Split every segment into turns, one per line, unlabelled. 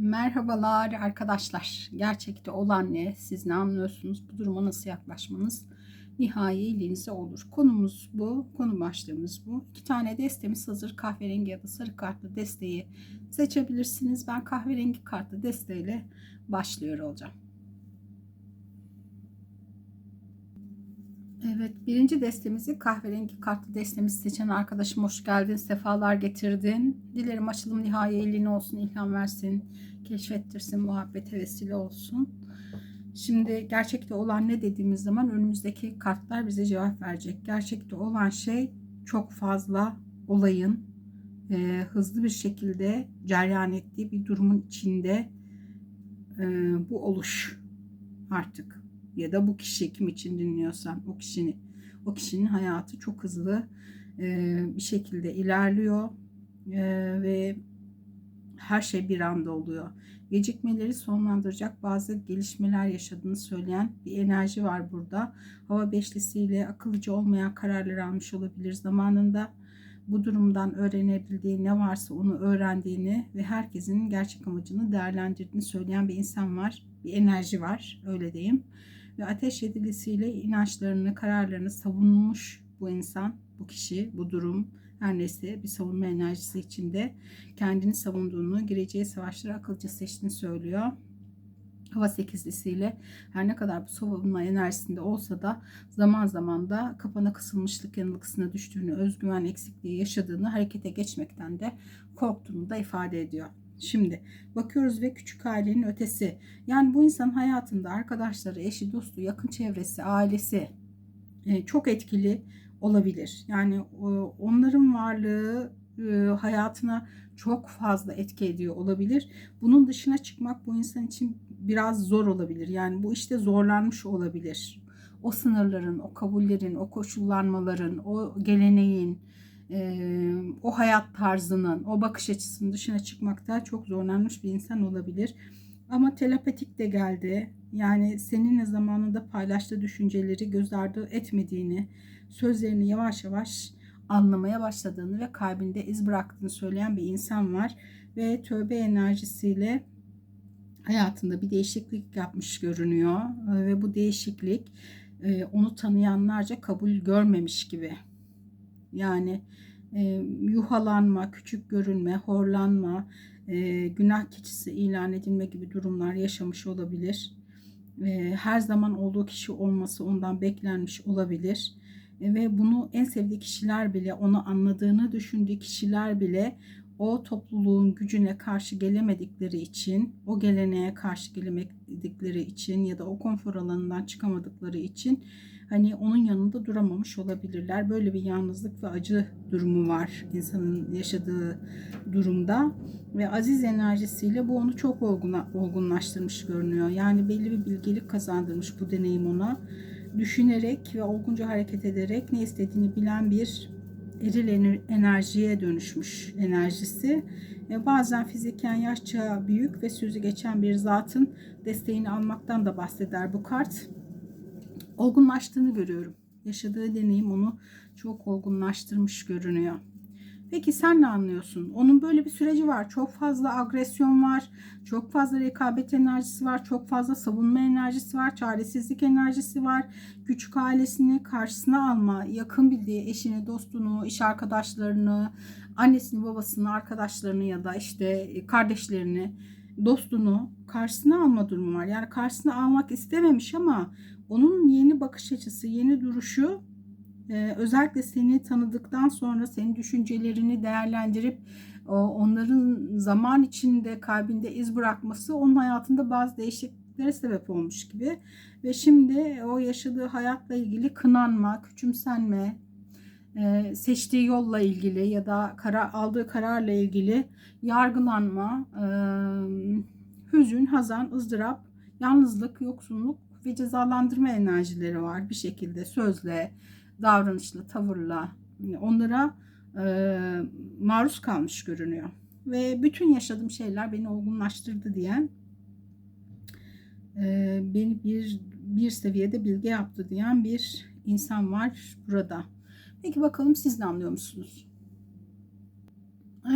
Merhabalar arkadaşlar. Gerçekte olan ne? Siz ne anlıyorsunuz? Bu duruma nasıl yaklaşmanız nihai elinize olur. Konumuz bu. Konu başlığımız bu. İki tane destemiz hazır. Kahverengi ya da sarı kartlı desteği seçebilirsiniz. Ben kahverengi kartlı desteğiyle başlıyor olacağım. Evet, birinci destemizi kahverengi kartlı destemizi seçen arkadaşım hoş geldin, sefalar getirdin. Dilerim açılım nihai eline olsun, ilham versin, keşfettirsin, muhabbete vesile olsun. Şimdi gerçekte olan ne dediğimiz zaman önümüzdeki kartlar bize cevap verecek. Gerçekte olan şey çok fazla olayın e, hızlı bir şekilde ceryan ettiği bir durumun içinde e, bu oluş artık ya da bu kişi kim için dinliyorsan o kişinin o kişinin hayatı çok hızlı e, bir şekilde ilerliyor e, ve her şey bir anda oluyor. Gecikmeleri sonlandıracak bazı gelişmeler yaşadığını söyleyen bir enerji var burada. Hava beşlisiyle akıllıca olmayan kararlar almış olabilir zamanında. Bu durumdan öğrenebildiği ne varsa onu öğrendiğini ve herkesin gerçek amacını değerlendirdiğini söyleyen bir insan var. Bir enerji var öyle diyeyim ve ateş yedilisiyle inançlarını, kararlarını savunmuş bu insan, bu kişi, bu durum her neyse bir savunma enerjisi içinde kendini savunduğunu, gireceği savaşları akılcı seçtiğini söylüyor. Hava sekizlisiyle her ne kadar bu savunma enerjisinde olsa da zaman zaman da kapana kısılmışlık yanılgısına düştüğünü, özgüven eksikliği yaşadığını, harekete geçmekten de korktuğunu da ifade ediyor. Şimdi bakıyoruz ve küçük ailenin ötesi. Yani bu insan hayatında arkadaşları, eşi, dostu, yakın çevresi, ailesi e, çok etkili olabilir. Yani onların varlığı e, hayatına çok fazla etki ediyor olabilir. Bunun dışına çıkmak bu insan için biraz zor olabilir. Yani bu işte zorlanmış olabilir. O sınırların, o kabullerin, o koşullanmaların, o geleneğin, e, o hayat tarzının, o bakış açısının dışına çıkmakta çok zorlanmış bir insan olabilir. Ama telepatik de geldi. Yani seninle zamanında paylaştığı düşünceleri göz ardı etmediğini, sözlerini yavaş yavaş anlamaya başladığını ve kalbinde iz bıraktığını söyleyen bir insan var. Ve tövbe enerjisiyle hayatında bir değişiklik yapmış görünüyor. Ve bu değişiklik onu tanıyanlarca kabul görmemiş gibi yani e, yuhalanma, küçük görünme, horlanma, e, günah keçisi ilan edilme gibi durumlar yaşamış olabilir. E, her zaman olduğu kişi olması ondan beklenmiş olabilir. E, ve bunu en sevdiği kişiler bile, onu anladığını düşündüğü kişiler bile o topluluğun gücüne karşı gelemedikleri için, o geleneğe karşı gelemedikleri için ya da o konfor alanından çıkamadıkları için hani onun yanında duramamış olabilirler. Böyle bir yalnızlık ve acı durumu var insanın yaşadığı durumda ve aziz enerjisiyle bu onu çok olguna, olgunlaştırmış görünüyor. Yani belli bir bilgelik kazandırmış bu deneyim ona. Düşünerek ve olgunca hareket ederek ne istediğini bilen bir eril enerjiye dönüşmüş enerjisi. E, bazen fiziken yaşça büyük ve sözü geçen bir zatın desteğini almaktan da bahseder bu kart olgunlaştığını görüyorum. Yaşadığı deneyim onu çok olgunlaştırmış görünüyor. Peki sen ne anlıyorsun? Onun böyle bir süreci var. Çok fazla agresyon var. Çok fazla rekabet enerjisi var. Çok fazla savunma enerjisi var. Çaresizlik enerjisi var. Küçük ailesini karşısına alma, yakın bildiği eşini, dostunu, iş arkadaşlarını, annesini, babasını, arkadaşlarını ya da işte kardeşlerini, dostunu karşısına alma durumu var. Yani karşısına almak istememiş ama onun yeni bakış açısı, yeni duruşu e, özellikle seni tanıdıktan sonra senin düşüncelerini değerlendirip onların zaman içinde kalbinde iz bırakması onun hayatında bazı değişikliklere sebep olmuş gibi. Ve şimdi o yaşadığı hayatla ilgili kınanma, küçümsenme, e, seçtiği yolla ilgili ya da karar, aldığı kararla ilgili yargılanma, e, hüzün, hazan, ızdırap, yalnızlık, yoksunluk ve cezalandırma enerjileri var bir şekilde sözle, davranışla, tavırla onlara e, maruz kalmış görünüyor. Ve bütün yaşadığım şeyler beni olgunlaştırdı diyen e, beni bir bir seviyede bilgi yaptı diyen bir insan var burada. Peki bakalım siz ne anlıyor musunuz?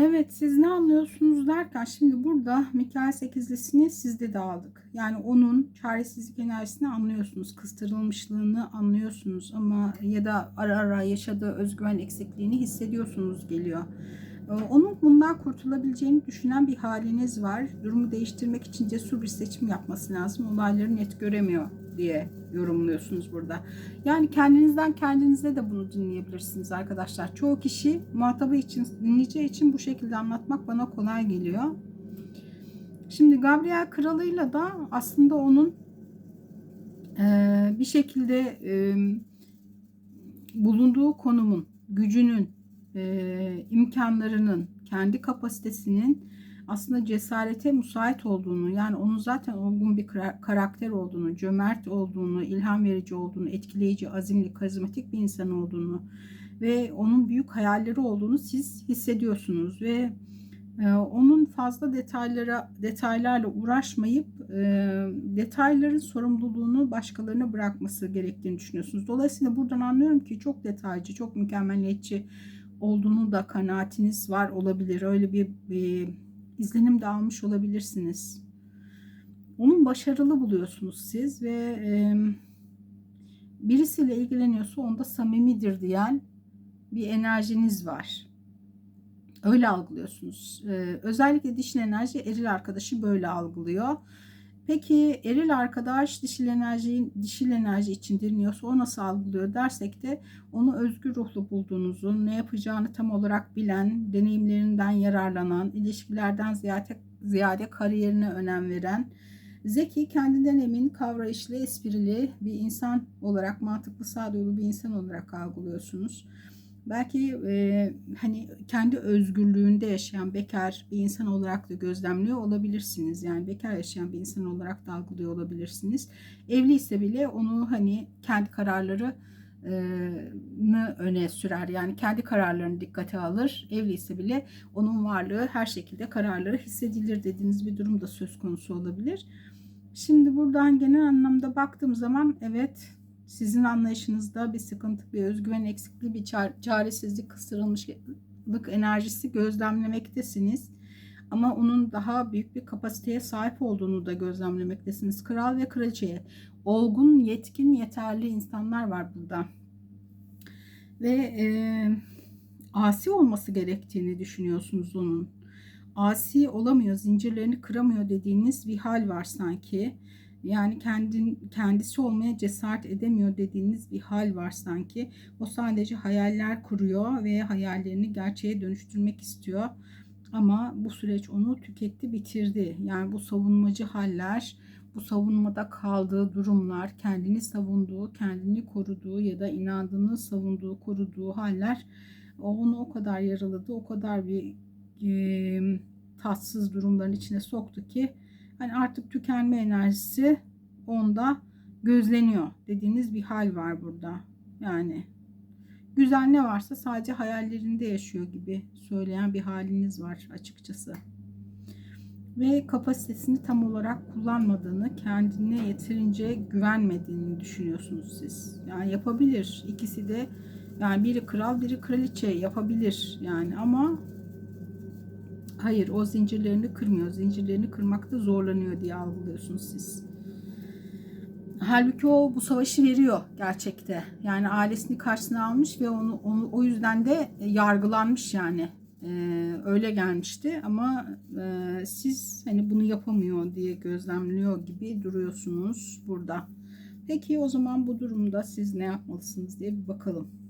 Evet siz ne anlıyorsunuz derken şimdi burada Mikael sekizlisini sizde de aldık. Yani onun çaresizlik enerjisini anlıyorsunuz. Kıstırılmışlığını anlıyorsunuz ama ya da ara ara yaşadığı özgüven eksikliğini hissediyorsunuz geliyor. Ee, Onun bundan kurtulabileceğini düşünen bir haliniz var. Durumu değiştirmek için cesur bir seçim yapması lazım. Olayları net göremiyor diye yorumluyorsunuz burada. Yani kendinizden kendinize de bunu dinleyebilirsiniz arkadaşlar. Çoğu kişi muhatabı için, dinleyeceği için bu şekilde anlatmak bana kolay geliyor. Şimdi Gabriel kralıyla da aslında onun eee, bir şekilde eee, bulunduğu konumun, gücünün, eee, imkanlarının, kendi kapasitesinin aslında cesarete müsait olduğunu, yani onun zaten olgun bir kara- karakter olduğunu, cömert olduğunu, ilham verici olduğunu, etkileyici, azimli, karizmatik bir insan olduğunu ve onun büyük hayalleri olduğunu siz hissediyorsunuz ve e, onun fazla detaylara detaylarla uğraşmayıp e, detayların sorumluluğunu başkalarına bırakması gerektiğini düşünüyorsunuz. Dolayısıyla buradan anlıyorum ki çok detaycı, çok mükemmeliyetçi olduğunu da kanaatiniz var olabilir. Öyle bir, bir izlenim de almış olabilirsiniz. Onun başarılı buluyorsunuz siz ve e, birisiyle ilgileniyorsa onda samimidir diyen bir enerjiniz var. Öyle algılıyorsunuz. Ee, özellikle dişil enerji eril arkadaşı böyle algılıyor. Peki eril arkadaş dişil enerji dişil enerji için dinliyorsa o nasıl algılıyor dersek de onu özgür ruhlu bulduğunuzu, ne yapacağını tam olarak bilen, deneyimlerinden yararlanan, ilişkilerden ziyade, ziyade kariyerine önem veren, zeki, kendinden emin, kavrayışlı, esprili bir insan olarak, mantıklı, sağduyulu bir insan olarak algılıyorsunuz. Belki e, hani kendi özgürlüğünde yaşayan bekar bir insan olarak da gözlemliyor olabilirsiniz. Yani bekar yaşayan bir insan olarak da algılıyor olabilirsiniz. Evli ise bile onu hani kendi kararları öne sürer. Yani kendi kararlarını dikkate alır. Evli ise bile onun varlığı her şekilde kararları hissedilir dediğiniz bir durum da söz konusu olabilir. Şimdi buradan genel anlamda baktığım zaman evet sizin anlayışınızda bir sıkıntı, bir özgüven eksikliği, bir çaresizlik, kısırılmışlık enerjisi gözlemlemektesiniz. Ama onun daha büyük bir kapasiteye sahip olduğunu da gözlemlemektesiniz. Kral ve kraliçeye olgun, yetkin, yeterli insanlar var burada. Ve e, asi olması gerektiğini düşünüyorsunuz onun. Asi olamıyor, zincirlerini kıramıyor dediğiniz bir hal var sanki. Yani kendin, kendisi olmaya cesaret edemiyor dediğiniz bir hal var sanki. O sadece hayaller kuruyor ve hayallerini gerçeğe dönüştürmek istiyor. Ama bu süreç onu tüketti, bitirdi. Yani bu savunmacı haller, bu savunmada kaldığı durumlar, kendini savunduğu, kendini koruduğu ya da inandığını savunduğu, koruduğu haller onu o kadar yaraladı, o kadar bir e, tatsız durumların içine soktu ki hani artık tükenme enerjisi onda gözleniyor dediğiniz bir hal var burada. Yani güzel ne varsa sadece hayallerinde yaşıyor gibi söyleyen bir haliniz var açıkçası. Ve kapasitesini tam olarak kullanmadığını, kendine yeterince güvenmediğini düşünüyorsunuz siz. Yani yapabilir. İkisi de yani biri kral, biri kraliçe yapabilir yani ama Hayır o zincirlerini kırmıyor. Zincirlerini kırmakta zorlanıyor diye algılıyorsunuz siz. Halbuki o bu savaşı veriyor gerçekte. Yani ailesini karşısına almış ve onu, onu o yüzden de yargılanmış yani. Ee, öyle gelmişti ama e, siz hani bunu yapamıyor diye gözlemliyor gibi duruyorsunuz burada. Peki o zaman bu durumda siz ne yapmalısınız diye bir bakalım.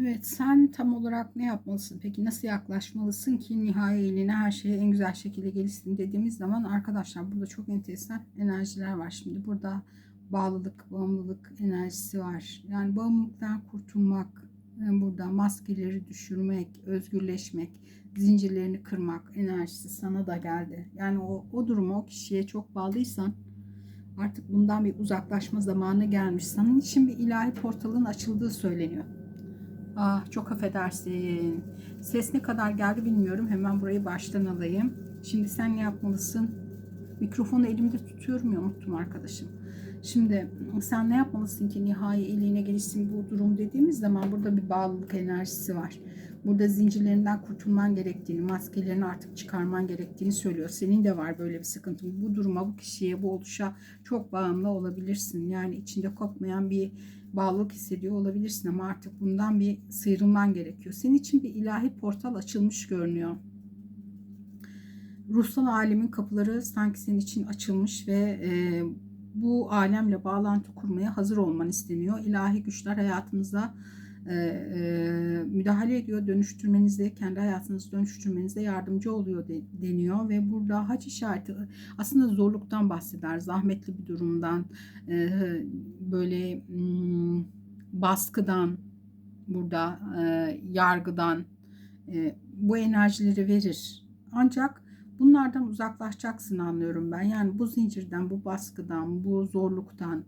Evet sen tam olarak ne yapmalısın? Peki nasıl yaklaşmalısın ki nihai eline her şeye en güzel şekilde gelişsin dediğimiz zaman arkadaşlar burada çok enteresan enerjiler var. Şimdi burada bağlılık, bağımlılık enerjisi var. Yani bağımlılıktan kurtulmak, yani burada maskeleri düşürmek, özgürleşmek, zincirlerini kırmak enerjisi sana da geldi. Yani o, o durumu o kişiye çok bağlıysan artık bundan bir uzaklaşma zamanı gelmiş. Senin için bir ilahi portalın açıldığı söyleniyor. Ah çok affedersin. Ses ne kadar geldi bilmiyorum. Hemen burayı baştan alayım. Şimdi sen ne yapmalısın? Mikrofonu elimde tutuyorum ya unuttum arkadaşım. Şimdi sen ne yapmalısın ki nihai iyiliğine gelişsin bu durum dediğimiz zaman burada bir bağlılık enerjisi var. Burada zincirlerinden kurtulman gerektiğini, maskelerini artık çıkarman gerektiğini söylüyor. Senin de var böyle bir sıkıntın. Bu duruma, bu kişiye, bu oluşa çok bağımlı olabilirsin. Yani içinde kopmayan bir bağlılık hissediyor olabilirsin ama artık bundan bir sıyrılman gerekiyor. Senin için bir ilahi portal açılmış görünüyor. Ruhsal alemin kapıları sanki senin için açılmış ve e, bu alemle bağlantı kurmaya hazır olman isteniyor. İlahi güçler hayatınıza e, müdahale ediyor. Dönüştürmenizde, kendi hayatınızı dönüştürmenizde yardımcı oluyor de, deniyor. Ve burada haç işareti aslında zorluktan bahseder. Zahmetli bir durumdan, e, böyle hmm, baskıdan, burada e, yargıdan e, bu enerjileri verir. Ancak bunlardan uzaklaşacaksın anlıyorum ben. Yani bu zincirden, bu baskıdan, bu zorluktan, e,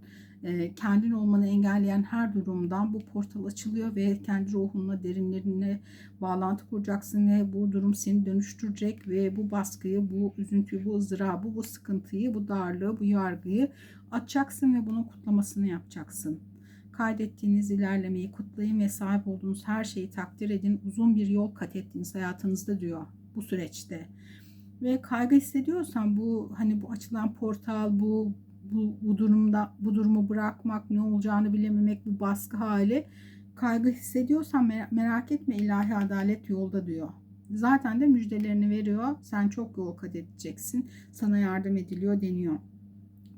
kendin olmanı engelleyen her durumdan bu portal açılıyor ve kendi ruhunla derinlerine bağlantı kuracaksın ve bu durum seni dönüştürecek ve bu baskıyı, bu üzüntüyü, bu ızdırabı, bu sıkıntıyı, bu darlığı, bu yargıyı atacaksın ve bunun kutlamasını yapacaksın. Kaydettiğiniz ilerlemeyi kutlayın ve sahip olduğunuz her şeyi takdir edin. Uzun bir yol kat ettiğiniz hayatınızda diyor bu süreçte. Ve kaygı hissediyorsan bu hani bu açılan portal, bu bu, bu durumda bu durumu bırakmak, ne olacağını bilememek, bu baskı hali kaygı hissediyorsan merak etme ilahi adalet yolda diyor. Zaten de müjdelerini veriyor. Sen çok yol kat edeceksin. Sana yardım ediliyor deniyor.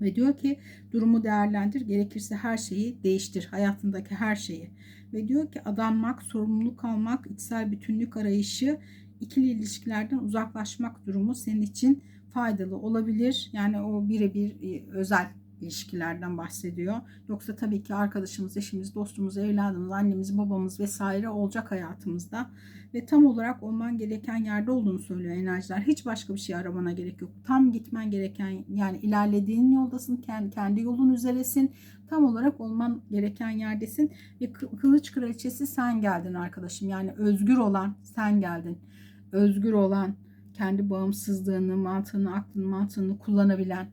Ve diyor ki durumu değerlendir. Gerekirse her şeyi değiştir. Hayatındaki her şeyi. Ve diyor ki adanmak, sorumluluk almak, içsel bütünlük arayışı, ikili ilişkilerden uzaklaşmak durumu senin için faydalı olabilir. Yani o birebir e, özel ilişkilerden bahsediyor. Yoksa tabii ki arkadaşımız, eşimiz, dostumuz, evladımız, annemiz, babamız vesaire olacak hayatımızda. Ve tam olarak olman gereken yerde olduğunu söylüyor enerjiler. Hiç başka bir şey aramana gerek yok. Tam gitmen gereken yani ilerlediğin yoldasın. Kendi, kendi yolun üzeresin. Tam olarak olman gereken yerdesin. Ve kılıç kraliçesi sen geldin arkadaşım. Yani özgür olan sen geldin. Özgür olan, kendi bağımsızlığını, mantığını, aklını, mantığını kullanabilen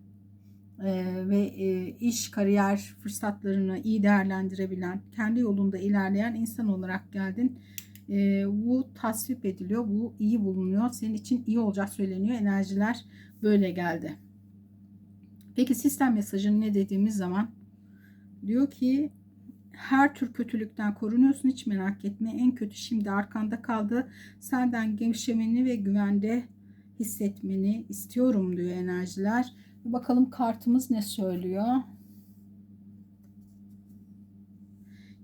e, ve e, iş, kariyer fırsatlarını iyi değerlendirebilen, kendi yolunda ilerleyen insan olarak geldin. E, bu tasvip ediliyor, bu iyi bulunuyor. Senin için iyi olacak söyleniyor. Enerjiler böyle geldi. Peki sistem mesajını ne dediğimiz zaman diyor ki her tür kötülükten korunuyorsun hiç merak etme. En kötü şimdi arkanda kaldı. Senden gevşemeni ve güvende hissetmeni istiyorum diyor enerjiler. Bakalım kartımız ne söylüyor?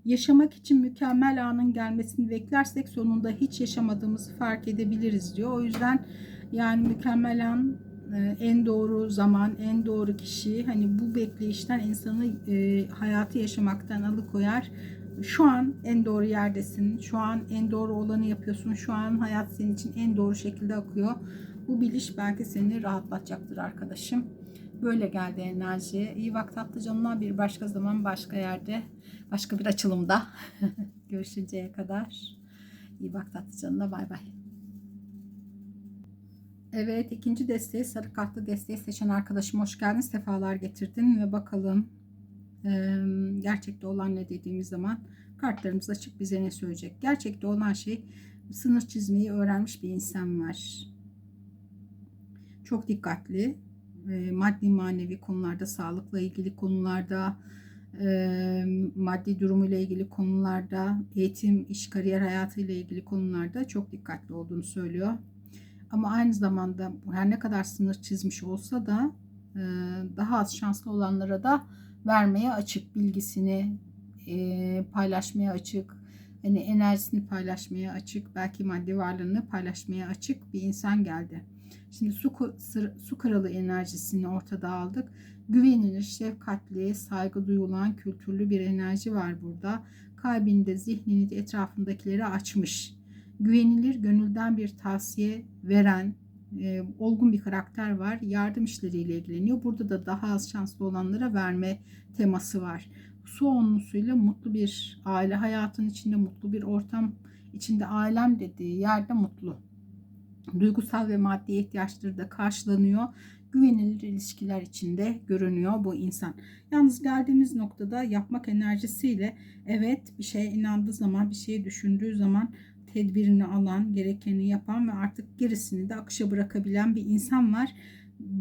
Yaşamak için mükemmel anın gelmesini beklersek sonunda hiç yaşamadığımızı fark edebiliriz diyor. O yüzden yani mükemmel an e, en doğru zaman, en doğru kişi hani bu bekleyişten insanı e, hayatı yaşamaktan alıkoyar. Şu an en doğru yerdesin. Şu an en doğru olanı yapıyorsun. Şu an hayat senin için en doğru şekilde akıyor. Bu biliş belki seni rahatlatacaktır arkadaşım. Böyle geldi enerji. İyi bak tatlı canına bir başka zaman başka yerde başka bir açılımda görüşünceye kadar. İyi bak tatlı canına bay bay. Evet ikinci desteği sarı kartlı desteği seçen arkadaşım hoş geldin. Sefalar getirdin ve bakalım gerçekte olan ne dediğimiz zaman kartlarımız açık bize ne söyleyecek. Gerçekte olan şey sınır çizmeyi öğrenmiş bir insan var çok dikkatli. Maddi manevi konularda, sağlıkla ilgili konularda, maddi durumuyla ilgili konularda, eğitim, iş, kariyer hayatı ile ilgili konularda çok dikkatli olduğunu söylüyor. Ama aynı zamanda her ne kadar sınır çizmiş olsa da daha az şanslı olanlara da vermeye açık bilgisini e, paylaşmaya açık hani enerjisini paylaşmaya açık belki maddi varlığını paylaşmaya açık bir insan geldi. Şimdi su, su kralı enerjisini ortada aldık. Güvenilir, şefkatli, saygı duyulan, kültürlü bir enerji var burada. Kalbinde, zihnini de etrafındakileri açmış. Güvenilir, gönülden bir tavsiye veren, e, olgun bir karakter var. Yardım işleriyle ilgileniyor. Burada da daha az şanslı olanlara verme teması var. Su onlusuyla mutlu bir aile hayatın içinde, mutlu bir ortam içinde ailem dediği yerde mutlu Duygusal ve maddi ihtiyaçları da karşılanıyor. Güvenilir ilişkiler içinde görünüyor bu insan. Yalnız geldiğimiz noktada yapmak enerjisiyle evet bir şeye inandığı zaman, bir şeyi düşündüğü zaman tedbirini alan, gerekeni yapan ve artık gerisini de akışa bırakabilen bir insan var.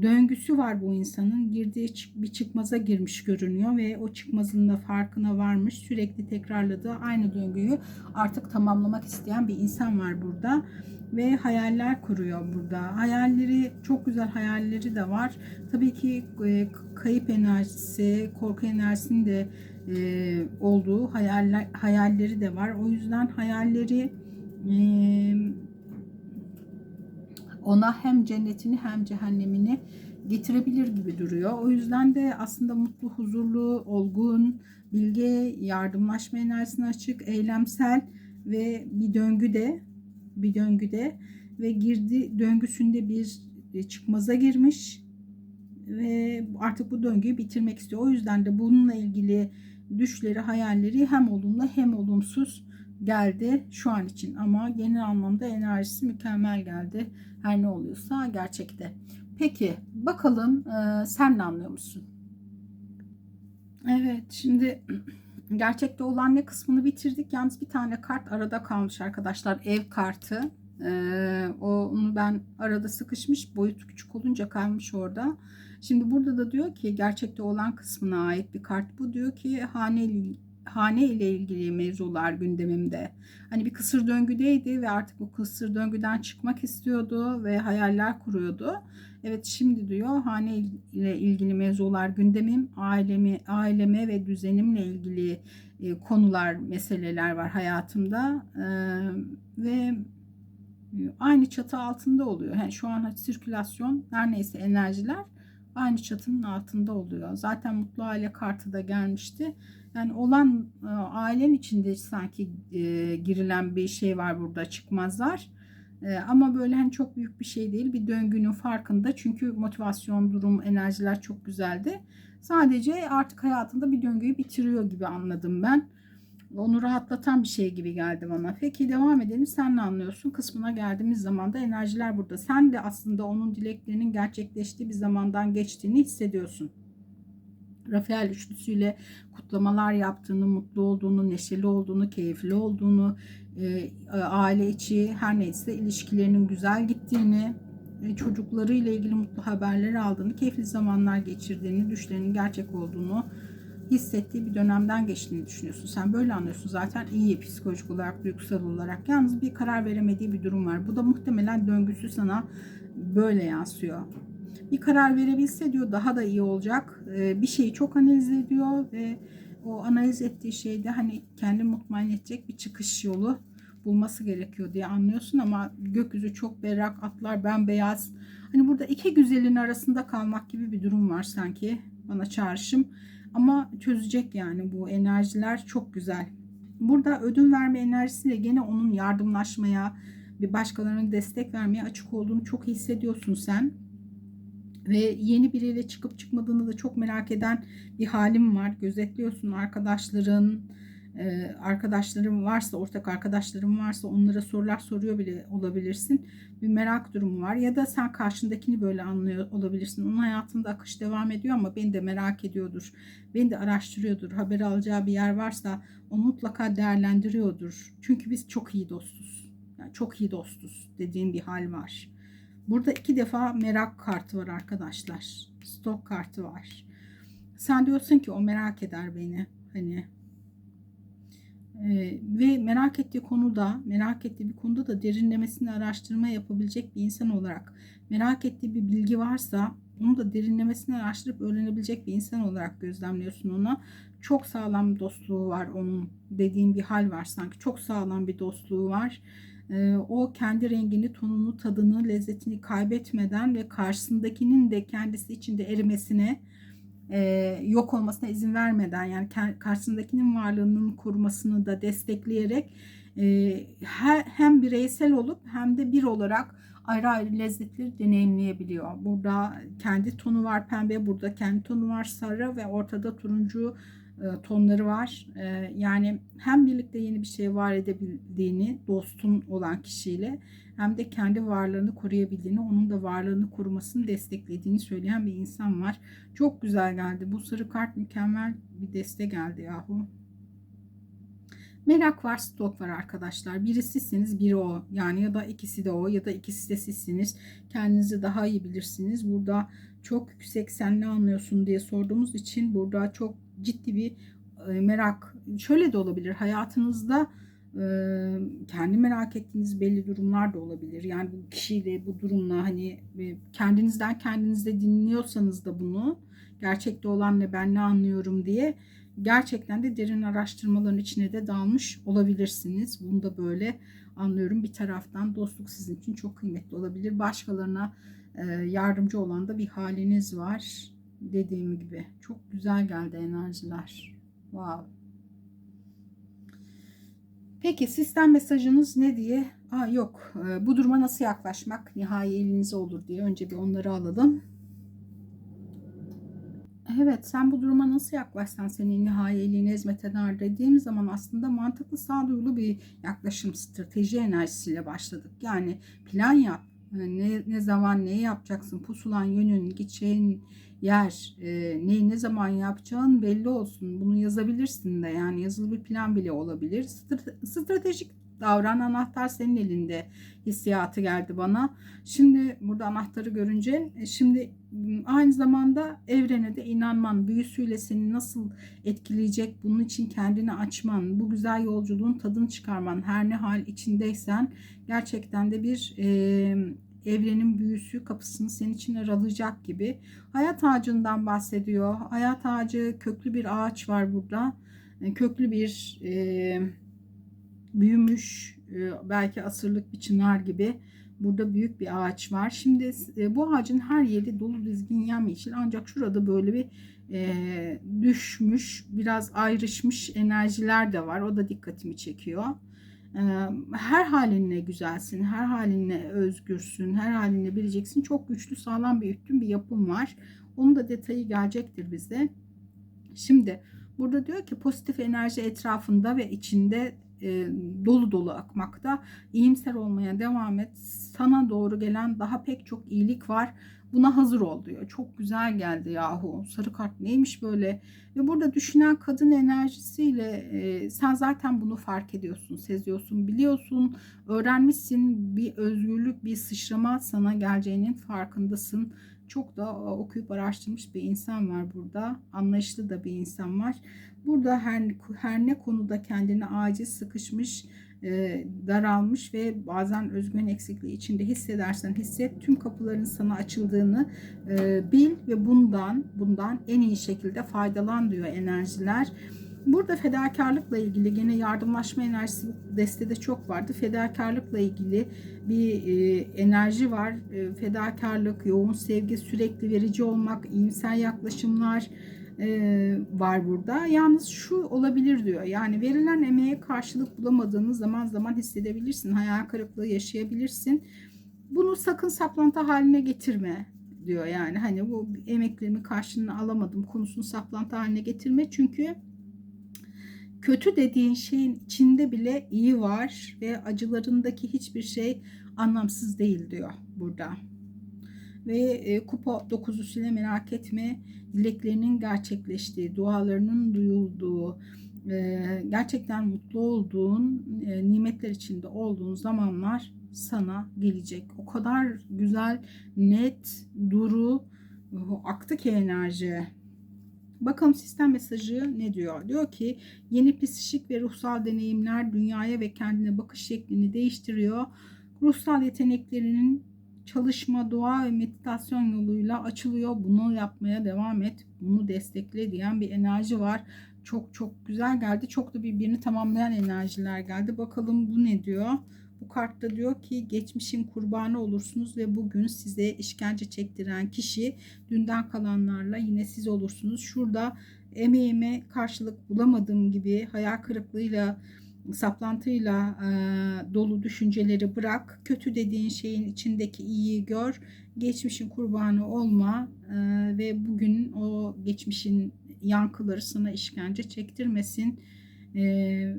Döngüsü var bu insanın. Girdiği bir çıkmaza girmiş görünüyor ve o çıkmazın da farkına varmış. Sürekli tekrarladığı aynı döngüyü artık tamamlamak isteyen bir insan var burada ve hayaller kuruyor burada. Hayalleri çok güzel hayalleri de var. Tabii ki e, kayıp enerjisi, korku enerjisinin de e, olduğu hayaller hayalleri de var. O yüzden hayalleri ona hem cennetini hem cehennemini getirebilir gibi duruyor. O yüzden de aslında mutlu, huzurlu, olgun, bilge, yardımlaşma enerjisine açık, eylemsel ve bir döngüde bir döngüde ve girdi döngüsünde bir çıkmaza girmiş ve artık bu döngüyü bitirmek istiyor. O yüzden de bununla ilgili düşleri, hayalleri hem olumlu hem olumsuz geldi şu an için ama genel anlamda enerjisi mükemmel geldi. Her ne oluyorsa gerçekte. Peki bakalım e, sen ne anlıyor musun? Evet şimdi gerçekte olan ne kısmını bitirdik. Yalnız bir tane kart arada kalmış arkadaşlar. Ev kartı. Ee, onu ben arada sıkışmış. Boyutu küçük olunca kalmış orada. Şimdi burada da diyor ki gerçekte olan kısmına ait bir kart bu. Diyor ki hane hane ile ilgili mevzular gündemimde. Hani bir kısır döngüdeydi ve artık bu kısır döngüden çıkmak istiyordu ve hayaller kuruyordu. Evet şimdi diyor hane ile ilgili mevzular gündemim, ailemi, aileme ve düzenimle ilgili e, konular, meseleler var hayatımda e, ve aynı çatı altında oluyor. Yani şu an sirkülasyon her neyse enerjiler aynı çatının altında oluyor. Zaten mutlu aile kartı da gelmişti. Yani olan e, ailen içinde sanki e, girilen bir şey var burada çıkmazlar. E, ama böyle hani çok büyük bir şey değil. Bir döngünün farkında. Çünkü motivasyon, durum, enerjiler çok güzeldi. Sadece artık hayatında bir döngüyü bitiriyor gibi anladım ben. Onu rahatlatan bir şey gibi geldi bana. Peki devam edelim. Sen ne anlıyorsun? Kısmına geldiğimiz zaman da enerjiler burada. Sen de aslında onun dileklerinin gerçekleştiği bir zamandan geçtiğini hissediyorsun. Rafael üçlüsüyle kutlamalar yaptığını, mutlu olduğunu, neşeli olduğunu, keyifli olduğunu, e, aile içi her neyse ilişkilerinin güzel gittiğini, e, çocuklarıyla ilgili mutlu haberleri aldığını, keyifli zamanlar geçirdiğini, düşlerinin gerçek olduğunu hissettiği bir dönemden geçtiğini düşünüyorsun. Sen böyle anlıyorsun zaten iyi psikolojik olarak, duygusal olarak. Yalnız bir karar veremediği bir durum var. Bu da muhtemelen döngüsü sana böyle yansıyor bir karar verebilse diyor daha da iyi olacak. Ee, bir şeyi çok analiz ediyor ve o analiz ettiği şeyde hani kendi mutmain edecek bir çıkış yolu bulması gerekiyor diye anlıyorsun ama gökyüzü çok berrak, atlar bembeyaz. Hani burada iki güzelin arasında kalmak gibi bir durum var sanki bana çağrışım. Ama çözecek yani bu enerjiler çok güzel. Burada ödün verme enerjisiyle gene onun yardımlaşmaya, bir başkalarına destek vermeye açık olduğunu çok hissediyorsun sen. Ve yeni biriyle çıkıp çıkmadığını da çok merak eden bir halim var. Gözetliyorsun arkadaşların, arkadaşlarım varsa, ortak arkadaşlarım varsa onlara sorular soruyor bile olabilirsin. Bir merak durumu var. Ya da sen karşındakini böyle anlıyor olabilirsin. Onun hayatında akış devam ediyor ama beni de merak ediyordur. Beni de araştırıyordur. Haber alacağı bir yer varsa onu mutlaka değerlendiriyordur. Çünkü biz çok iyi dostuz. Yani çok iyi dostuz dediğim bir hal var. Burada iki defa merak kartı var arkadaşlar. Stok kartı var. Sen diyorsun ki o merak eder beni. Hani ee, ve merak ettiği konuda, merak ettiği bir konuda da derinlemesine araştırma yapabilecek bir insan olarak merak ettiği bir bilgi varsa onu da derinlemesine araştırıp öğrenebilecek bir insan olarak gözlemliyorsun ona. Çok sağlam bir dostluğu var onun dediğin bir hal var sanki. Çok sağlam bir dostluğu var ee, o kendi rengini, tonunu, tadını, lezzetini kaybetmeden ve karşısındakinin de kendisi içinde erimesine, e, yok olmasına izin vermeden yani karşısındakinin varlığının korumasını da destekleyerek e, hem bireysel olup hem de bir olarak ayrı ayrı lezzetleri deneyimleyebiliyor. Burada kendi tonu var pembe, burada kendi tonu var sarı ve ortada turuncu e, tonları var. E, yani hem birlikte yeni bir şey var edebildiğini dostun olan kişiyle hem de kendi varlığını koruyabildiğini, onun da varlığını korumasını desteklediğini söyleyen bir insan var. Çok güzel geldi. Bu sarı kart mükemmel bir deste geldi yahu. Merak var, stok var arkadaşlar. Biri sizsiniz, biri o. Yani ya da ikisi de o ya da ikisi de sizsiniz. Kendinizi daha iyi bilirsiniz. Burada çok yüksek sen ne anlıyorsun diye sorduğumuz için burada çok ciddi bir e, merak. Şöyle de olabilir. Hayatınızda kendi merak ettiğiniz belli durumlar da olabilir. Yani bu kişiyle, bu durumla hani kendinizden kendinizde dinliyorsanız da bunu gerçekte olan ne ben ne anlıyorum diye gerçekten de derin araştırmaların içine de dalmış olabilirsiniz. Bunu da böyle anlıyorum. Bir taraftan dostluk sizin için çok kıymetli olabilir. Başkalarına yardımcı olan da bir haliniz var. Dediğim gibi çok güzel geldi enerjiler. Wow. Peki sistem mesajınız ne diye? Aa yok. E, bu duruma nasıl yaklaşmak nihai elinize olur diye önce bir onları alalım. Evet sen bu duruma nasıl yaklaşsan senin nihayeliğine hizmet eder dediğim zaman aslında mantıklı sağduyulu bir yaklaşım strateji enerjisiyle başladık. Yani plan yap. Ne, ne zaman neyi yapacaksın? Pusulan yönün, gideceğin yer, e, neyi ne zaman yapacağın belli olsun. Bunu yazabilirsin de yani yazılı bir plan bile olabilir. Stratejik davran anahtar senin elinde hissiyatı geldi bana. Şimdi burada anahtarı görünce e, şimdi aynı zamanda evrene de inanman, büyüsüyle seni nasıl etkileyecek bunun için kendini açman, bu güzel yolculuğun tadını çıkarman, her ne hal içindeysen gerçekten de bir e, evrenin büyüsü kapısını senin için aralayacak gibi. Hayat ağacından bahsediyor. Hayat ağacı köklü bir ağaç var burada. E, köklü bir e, büyümüş e, belki asırlık bir çınar gibi burada büyük bir ağaç var. Şimdi e, bu ağacın her yeri dolu dizgin yemyeşil ancak şurada böyle bir e, düşmüş biraz ayrışmış enerjiler de var. O da dikkatimi çekiyor. Her halinle güzelsin, her halinle özgürsün, her halinle bileceksin. Çok güçlü, sağlam bir üstün bir yapım var. Onun da detayı gelecektir bize. Şimdi burada diyor ki pozitif enerji etrafında ve içinde e, dolu dolu akmakta. İyimser olmaya devam et. Sana doğru gelen daha pek çok iyilik var. Buna hazır ol diyor. Çok güzel geldi yahu. Sarı kart neymiş böyle? Ve burada düşünen kadın enerjisiyle e, sen zaten bunu fark ediyorsun, seziyorsun, biliyorsun, öğrenmişsin. Bir özgürlük, bir sıçrama sana geleceğinin farkındasın. Çok da okuyup araştırmış bir insan var burada. Anlayışlı da bir insan var. Burada her, her ne konuda kendini aciz, sıkışmış, e, daralmış ve bazen özgüven eksikliği içinde hissedersen hisset tüm kapıların sana açıldığını e, bil ve bundan bundan en iyi şekilde faydalan diyor enerjiler. Burada fedakarlıkla ilgili gene yardımlaşma enerjisi destede çok vardı. Fedakarlıkla ilgili bir e, enerji var. E, fedakarlık, yoğun sevgi, sürekli verici olmak, iyimser yaklaşımlar, e, var burada. Yalnız şu olabilir diyor. Yani verilen emeğe karşılık bulamadığınız zaman zaman hissedebilirsin. Hayal kırıklığı yaşayabilirsin. Bunu sakın saplantı haline getirme diyor. Yani hani bu emeklerimi karşılığını alamadım konusunu saplantı haline getirme. Çünkü kötü dediğin şeyin içinde bile iyi var ve acılarındaki hiçbir şey anlamsız değil diyor burada. Ve e, kupa dokuzusuyla merak etme dileklerinin gerçekleştiği, dualarının duyulduğu, e, gerçekten mutlu olduğun, e, nimetler içinde olduğun zamanlar sana gelecek. O kadar güzel, net, duru, aktı ki enerji. Bakalım sistem mesajı ne diyor? Diyor ki yeni psikik ve ruhsal deneyimler dünyaya ve kendine bakış şeklini değiştiriyor. Ruhsal yeteneklerinin çalışma, dua ve meditasyon yoluyla açılıyor. Bunu yapmaya devam et. Bunu destekle diyen bir enerji var. Çok çok güzel geldi. Çok da birbirini tamamlayan enerjiler geldi. Bakalım bu ne diyor? Bu kartta diyor ki geçmişin kurbanı olursunuz ve bugün size işkence çektiren kişi dünden kalanlarla yine siz olursunuz. Şurada emeğime karşılık bulamadığım gibi hayal kırıklığıyla saplantıyla e, dolu düşünceleri bırak. Kötü dediğin şeyin içindeki iyiyi gör. Geçmişin kurbanı olma e, ve bugün o geçmişin yankıları sana işkence çektirmesin. E,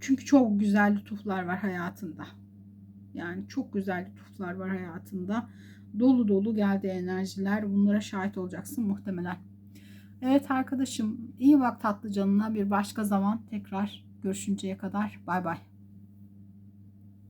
çünkü çok güzel lütuflar var hayatında. Yani çok güzel lütuflar var hayatında. Dolu dolu geldi enerjiler. Bunlara şahit olacaksın muhtemelen. Evet arkadaşım iyi bak tatlı canına bir başka zaman tekrar görüşünceye kadar bay bay.